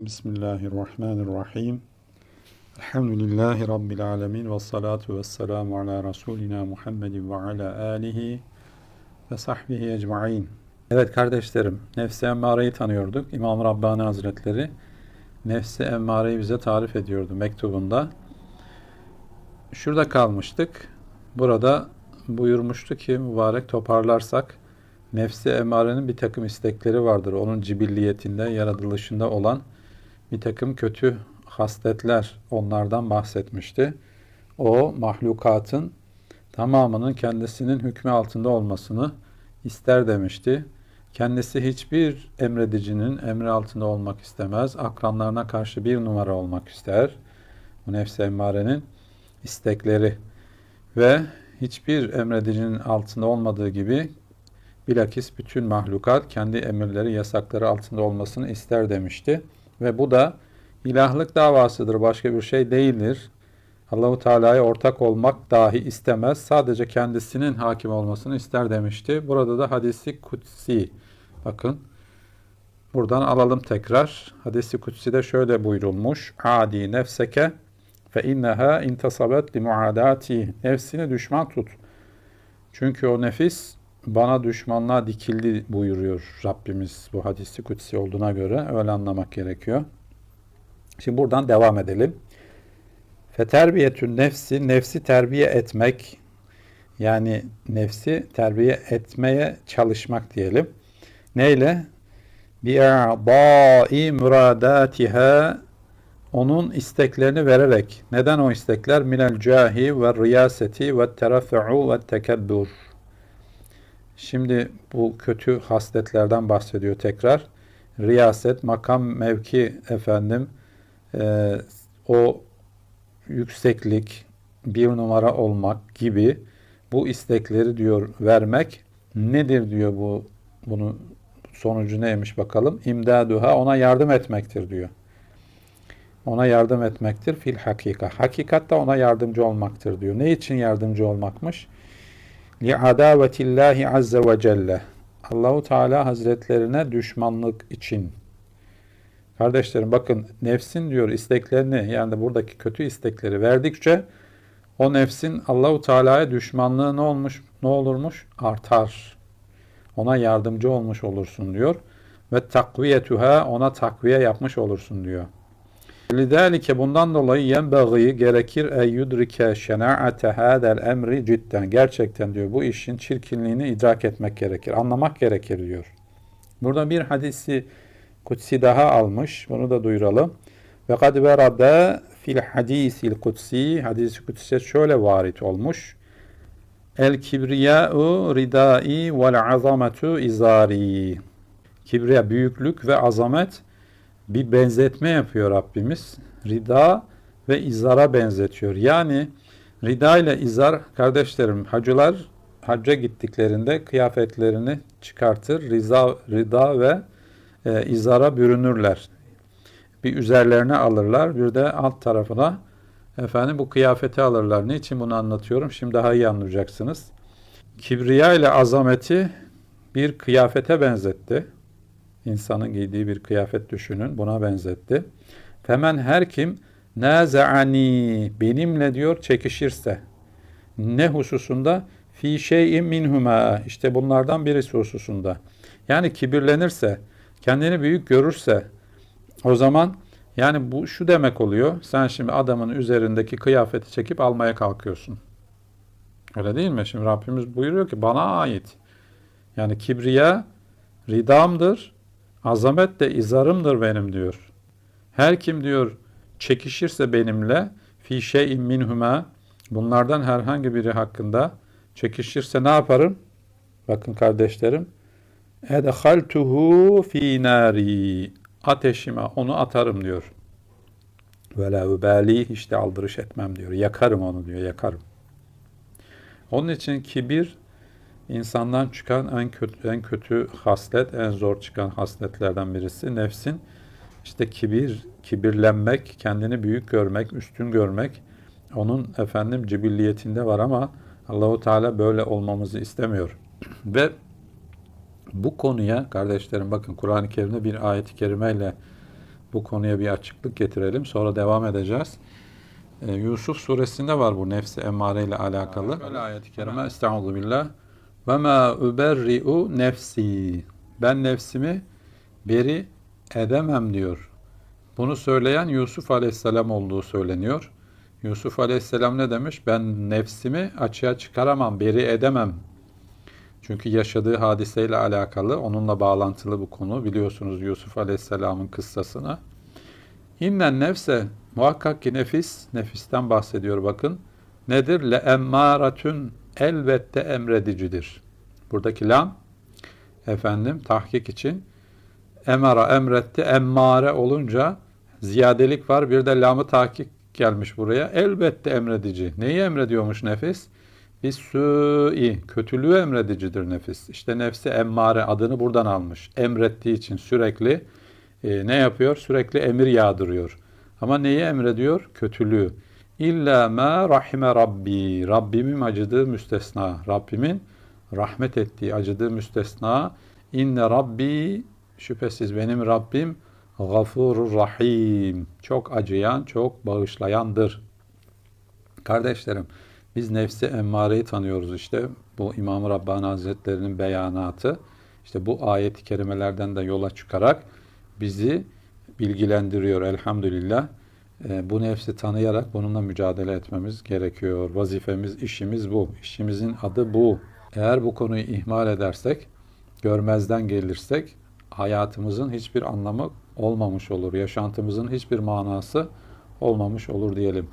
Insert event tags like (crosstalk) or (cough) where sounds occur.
Bismillahirrahmanirrahim. Elhamdülillahi Rabbil alemin ve salatu ve selamu ala Resulina Muhammedin ve ala alihi ve sahbihi ecma'in. Evet kardeşlerim, Nefsi Emmare'yi tanıyorduk. İmam Rabbani Hazretleri Nefsi Emmare'yi bize tarif ediyordu mektubunda. Şurada kalmıştık. Burada buyurmuştu ki mübarek toparlarsak Nefsi Emmare'nin bir takım istekleri vardır. Onun cibilliyetinde, yaratılışında olan bir takım kötü hasletler onlardan bahsetmişti. O mahlukatın tamamının kendisinin hükmü altında olmasını ister demişti. Kendisi hiçbir emredicinin emri altında olmak istemez. Akranlarına karşı bir numara olmak ister. Bu nefs emmarenin istekleri ve hiçbir emredicinin altında olmadığı gibi bilakis bütün mahlukat kendi emirleri, yasakları altında olmasını ister demişti. Ve bu da ilahlık davasıdır, başka bir şey değildir. Allahu Teala'ya ortak olmak dahi istemez. Sadece kendisinin hakim olmasını ister demişti. Burada da hadisi kutsi. Bakın buradan alalım tekrar. Hadisi kutsi de şöyle buyurulmuş. Adi nefseke fe inneha intasabet li muadati. Nefsini düşman tut. Çünkü o nefis bana düşmanlığa dikildi buyuruyor Rabbimiz bu hadisi kutsi olduğuna göre öyle anlamak gerekiyor. Şimdi buradan devam edelim. Feterbiyetün nefsi, nefsi terbiye etmek, yani nefsi terbiye etmeye çalışmak diyelim. Neyle? Bi'a'dâ'i müradâtiha onun isteklerini vererek. Neden o istekler? Minel cahi ve riyaseti ve terafu'u ve tekebbür. Şimdi bu kötü hasletlerden bahsediyor tekrar. Riyaset, makam, mevki efendim, e, o yükseklik, bir numara olmak gibi bu istekleri diyor vermek nedir diyor bu bunu sonucu neymiş bakalım. İmdaduha ona yardım etmektir diyor. Ona yardım etmektir fil hakika. Hakikatta ona yardımcı olmaktır diyor. Ne için yardımcı olmakmış? Li adavetillahi azze ve celle. Allahu Teala Hazretlerine düşmanlık için. Kardeşlerim bakın nefsin diyor isteklerini yani buradaki kötü istekleri verdikçe o nefsin Allahu Teala'ya düşmanlığı ne olmuş ne olurmuş artar. Ona yardımcı olmuş olursun diyor ve takviyetuha ona takviye yapmış olursun diyor. Lidalike bundan dolayı yenbeği gerekir e yudrike şenaate hadel emri cidden. Gerçekten diyor bu işin çirkinliğini idrak etmek gerekir. Anlamak gerekir diyor. Burada bir hadisi kutsi daha almış. Bunu da duyuralım. Ve kad verada fil hadisil kutsi hadisi kutsi şöyle varit olmuş. El kibriya'u ridai vel azametu izari. Kibriya büyüklük ve azamet bir benzetme yapıyor Rabbimiz. Rida ve izara benzetiyor. Yani rida ile izar kardeşlerim hacılar hacca gittiklerinde kıyafetlerini çıkartır. Riza, rida ve e, izara bürünürler. Bir üzerlerine alırlar. Bir de alt tarafına efendim bu kıyafeti alırlar. Niçin bunu anlatıyorum? Şimdi daha iyi anlayacaksınız. Kibriya ile azameti bir kıyafete benzetti insanın giydiği bir kıyafet düşünün. Buna benzetti. Femen her kim nazaani benimle diyor çekişirse ne hususunda fi şeyin minhuma işte bunlardan birisi hususunda. Yani kibirlenirse, kendini büyük görürse o zaman yani bu şu demek oluyor. Sen şimdi adamın üzerindeki kıyafeti çekip almaya kalkıyorsun. Öyle değil mi? Şimdi Rabbimiz buyuruyor ki bana ait. Yani kibriya ridamdır. Azamet de izarımdır benim diyor. Her kim diyor çekişirse benimle fi şeyin minhuma bunlardan herhangi biri hakkında çekişirse ne yaparım? Bakın kardeşlerim. Edhaltuhu fi nari. Ateşime onu atarım diyor. Ve la ubali hiç de aldırış etmem diyor. Yakarım onu diyor, yakarım. Onun için kibir insandan çıkan en kötü en kötü haslet, en zor çıkan hasletlerden birisi nefsin işte kibir, kibirlenmek, kendini büyük görmek, üstün görmek onun efendim cibilliyetinde var ama Allahu Teala böyle olmamızı istemiyor. (clears throat) Ve bu konuya kardeşlerim bakın Kur'an-ı Kerim'de bir ayet-i kerimeyle bu konuya bir açıklık getirelim. Sonra devam edeceğiz. Ee, Yusuf suresinde var bu nefsi emmare ile alakalı. Böyle ayet-i kerime Estaizu billah. Ve ma uberri'u nefsi. Ben nefsimi beri edemem diyor. Bunu söyleyen Yusuf Aleyhisselam olduğu söyleniyor. Yusuf Aleyhisselam ne demiş? Ben nefsimi açığa çıkaramam, beri edemem. Çünkü yaşadığı hadiseyle alakalı, onunla bağlantılı bu konu. Biliyorsunuz Yusuf Aleyhisselam'ın kıssasını. İnnen nefse, muhakkak ki nefis, nefisten bahsediyor bakın. Nedir? Le emmâratün, elbette emredicidir. Buradaki lam, efendim tahkik için emara emretti, emmare olunca ziyadelik var. Bir de lamı tahkik gelmiş buraya. Elbette emredici. Neyi emrediyormuş nefis? Biz sui, kötülüğü emredicidir nefis. İşte nefsi emmare adını buradan almış. Emrettiği için sürekli e, ne yapıyor? Sürekli emir yağdırıyor. Ama neyi emrediyor? Kötülüğü. İlla ma rahime Rabbi. Rabbimin acıdığı müstesna. Rabbimin rahmet ettiği, acıdığı müstesna. İnne Rabbi şüphesiz benim Rabbim gafurur rahim. Çok acıyan, çok bağışlayandır. Kardeşlerim, biz nefsi emmareyi tanıyoruz işte. Bu İmam-ı Rabbani Hazretleri'nin beyanatı. İşte bu ayet-i kerimelerden de yola çıkarak bizi bilgilendiriyor elhamdülillah. E, bu nefsi tanıyarak bununla mücadele etmemiz gerekiyor. Vazifemiz, işimiz bu. İşimizin adı bu. Eğer bu konuyu ihmal edersek, görmezden gelirsek hayatımızın hiçbir anlamı olmamış olur. Yaşantımızın hiçbir manası olmamış olur diyelim.